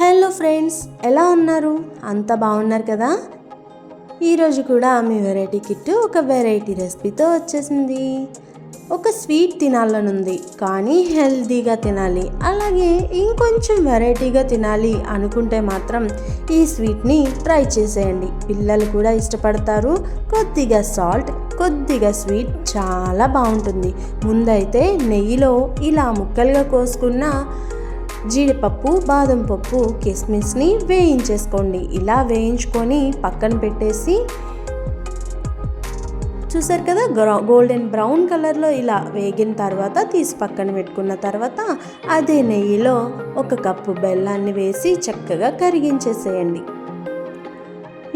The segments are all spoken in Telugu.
హలో ఫ్రెండ్స్ ఎలా ఉన్నారు? అంత బాగున్నారు కదా? ఈరోజు కూడా మీ వెరైటీ కిట్ ఒక వెరైటీ రెసిపీతో వచ్చేసింది. ఒక స్వీట్ తినాలనుంది కానీ హెల్తీగా తినాలి అలాగే ఇంకొంచెం వెరైటీగా తినాలి అనుకుంటే మాత్రం ఈ స్వీట్ని ట్రై చేసేయండి. పిల్లలు కూడా ఇష్టపడతారు. కొద్దిగా సాల్ట్ కొద్దిగా స్వీట్ చాలా బాగుంటుంది. ముందైతే నెయ్యిలో ఇలా ముక్కలుగా కోసుకున్న జీడిపప్పు బాదం పప్పు కిస్మిస్ని వేయించేసుకోండి. ఇలా వేయించుకొని పక్కన పెట్టేసి చూసారు కదా గ్రౌ గోల్డెన్ బ్రౌన్ కలర్లో ఇలా వేగిన తర్వాత తీసి పక్కన పెట్టుకున్న తర్వాత అదే నెయ్యిలో ఒక కప్పు బెల్లాన్ని వేసి చక్కగా కరిగించేసేయండి.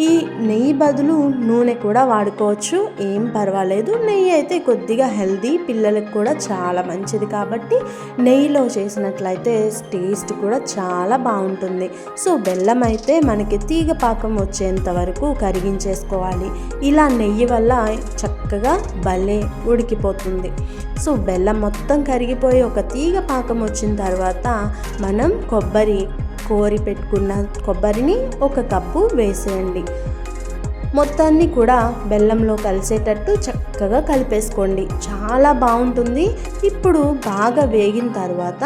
ఈ నెయ్యి బదులు నూనె కూడా వాడుకోవచ్చు. ఏం పర్వాలేదు. నెయ్యి అయితే కొద్దిగా హెల్దీ పిల్లలకు కూడా చాలా మంచిది కాబట్టి నెయ్యిలో చేసినట్లయితే టేస్ట్ కూడా చాలా బాగుంటుంది. సో బెల్లం అయితే మనకి తీగ పాకం వచ్చేంత వరకు కరిగించేసుకోవాలి. ఇలా నెయ్యి వల్ల చక్కగా భలే ఉడికిపోతుంది. సో బెల్లం మొత్తం కరిగిపోయి ఒక తీగ పాకం వచ్చిన తర్వాత మనం కొబ్బరి కోరి పెట్టుకున్న కొబ్బరిని ఒక కప్పు వేసేయండి. మొత్తాన్ని కూడా బెల్లంలో కలిసేటట్టు చక్కగా కలిపేసుకోండి. చాలా బాగుంటుంది. ఇప్పుడు బాగా వేగిన తర్వాత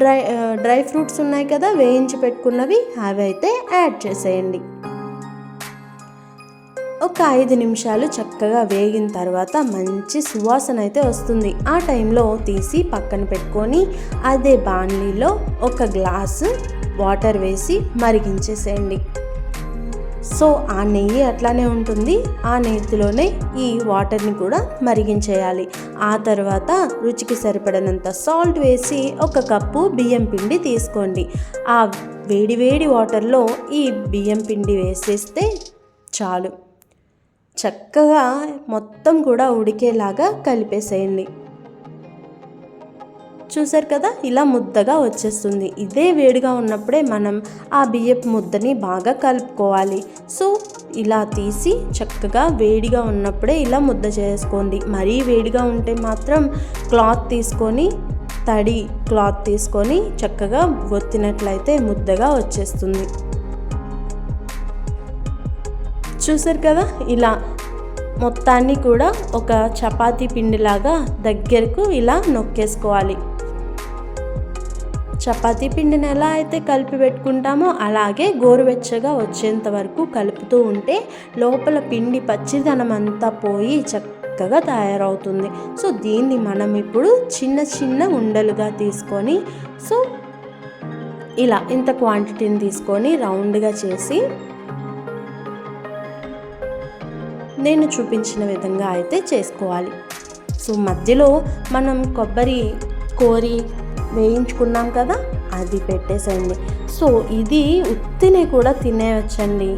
డ్రై డ్రై ఫ్రూట్స్ ఉన్నాయి కదా వేయించి పెట్టుకున్నవి అవి అయితే యాడ్ చేసేయండి. ఒక ఐదు నిమిషాలు చక్కగా వేగిన తర్వాత మంచి సువాసన అయితే వస్తుంది. ఆ టైంలో తీసి పక్కన పెట్టుకొని అదే బాణలీలో ఒక గ్లాసు వాటర్ వేసి మరిగించేసేయండి. సో ఆ నెయ్యి అట్లానే ఉంటుంది. ఆ నెయ్యిలోనే ఈ వాటర్ని కూడా మరిగించేయాలి. ఆ తర్వాత రుచికి సరిపడినంత సాల్ట్ వేసి ఒక కప్పు బియ్యం పిండి తీసుకోండి. ఆ వేడి వేడి వాటర్లో ఈ బియ్యం పిండి వేసేస్తే చాలు. చక్కగా మొత్తం కూడా ఉడికేలాగా కలిపేసేయండి. చూసారు కదా? ఇలా ముద్దగా వచ్చేస్తుంది. ఇదే వేడిగా ఉన్నప్పుడే మనం ఆ బియ్యపు ముద్దని బాగా కలుపుకోవాలి. సో ఇలా తీసి చక్కగా వేడిగా ఉన్నప్పుడే ఇలా ముద్ద చేసుకోండి. మరీ వేడిగా ఉంటే మాత్రం క్లాత్ తీసుకొని తడి క్లాత్ తీసుకొని చక్కగా ఒత్తినట్లయితే ముద్దగా వచ్చేస్తుంది. చూసారు కదా? ఇలా మొత్తాన్ని కూడా ఒక చపాతీ పిండిలాగా దగ్గరకు ఇలా నొక్కేసుకోవాలి. చపాతీ పిండిని ఎలా అయితే కలిపి పెట్టుకుంటామో అలాగే గోరువెచ్చగా వచ్చేంత వరకు కలుపుతూ ఉంటే లోపల పిండి పచ్చిదనం అంతా పోయి చక్కగా తయారవుతుంది. సో దీన్ని మనం ఇప్పుడు చిన్న చిన్న ఉండలుగా తీసుకొని సో ఇలా ఇంత క్వాంటిటీని తీసుకొని రౌండ్గా చేసి నేను చూపించిన విధంగా అయితే చేసుకోవాలి. సో మధ్యలో మనం కొబ్బరి కోరి వేయించుకున్నాం కదా అది పెట్టేసండి సో ఇది ఉత్తిని కూడా తినేయచ్చండి.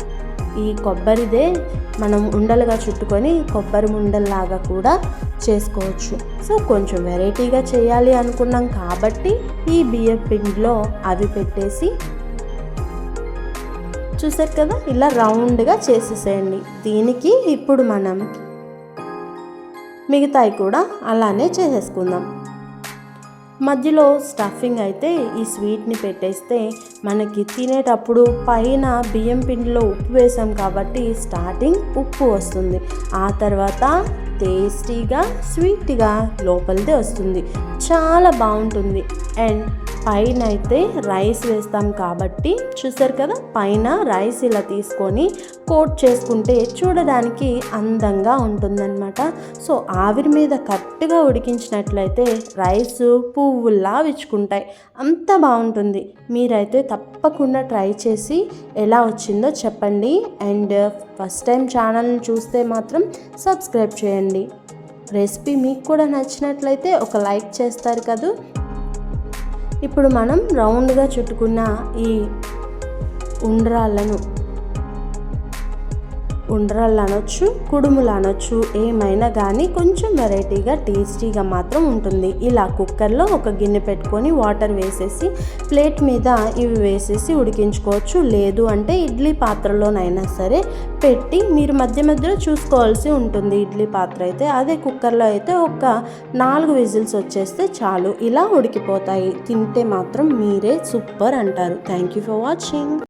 ఈ కొబ్బరిదే మనం ఉండలుగా చుట్టుకొని కొబ్బరి ఉండల్లాగా కూడా చేసుకోవచ్చు. సో కొంచెం వెరైటీగా చేయాలి అనుకున్నాం కాబట్టి ఈ బియ్యం పిండిలో అవి పెట్టేసి చూసారు కదా ఇలా రౌండ్గా చేసేసేయండి. దీనికి ఇప్పుడు మనం మిగతాయి కూడా అలానే చేసేసుకుందాం. మధ్యలో స్టఫింగ్ అయితే ఈ స్వీట్ని పెట్టేస్తే మనకి తినేటప్పుడు పైన బియ్యం పిండిలో ఉప్పు వేసాం కాబట్టి స్టార్టింగ్ ఉప్పు వస్తుంది. ఆ తర్వాత టేస్టీగా స్వీట్గా లోపలిదే వస్తుంది. చాలా బాగుంటుంది. అండ్ పైన అయితే రైస్ వేస్తాం కాబట్టి చూసారు కదా? పైన రైస్ ఇలా తీసుకొని కోట్ చేసుకుంటే చూడడానికి అందంగా ఉంటుందన్నమాట. సో ఆవిరి మీద కరెక్ట్గా ఉడికించినట్లయితే రైస్ పువ్వుల్లా విచ్చుకుంటాయి. అంత బాగుంటుంది. మీరైతే తప్పకుండా ట్రై చేసి ఎలా వచ్చిందో చెప్పండి. అండ్ ఫస్ట్ టైం ఛానల్ని చూస్తే మాత్రం సబ్స్క్రైబ్ చేయండి. రెసిపీ మీకు కూడా నచ్చినట్లయితే ఒక లైక్ చేస్తారు కదా. ఇప్పుడు మనం రౌండ్గా చుట్టుకున్న ఈ ఉండ్రాళ్ళను ఉండ్రళ్ళు అనొచ్చు కుడుములు అనొచ్చు ఏమైనా కానీ కొంచెం వెరైటీగా టేస్టీగా మాత్రం ఉంటుంది. ఇలా కుక్కర్లో ఒక గిన్నె పెట్టుకొని వాటర్ వేసేసి ప్లేట్ మీద ఇవి వేసేసి ఉడికించుకోవచ్చు. లేదు అంటే ఇడ్లీ పాత్రలోనైనా సరే పెట్టి మీరు మధ్య మధ్యలో చూసుకోవాల్సి ఉంటుంది ఇడ్లీ పాత్ర అయితే. అదే కుక్కర్లో అయితే ఒక నాలుగు విజిల్స్ వచ్చేస్తే చాలు. ఇలా ఉడికిపోతాయి. తింటే మాత్రం మీరే సూపర్ అంటారు. Thank you for watching.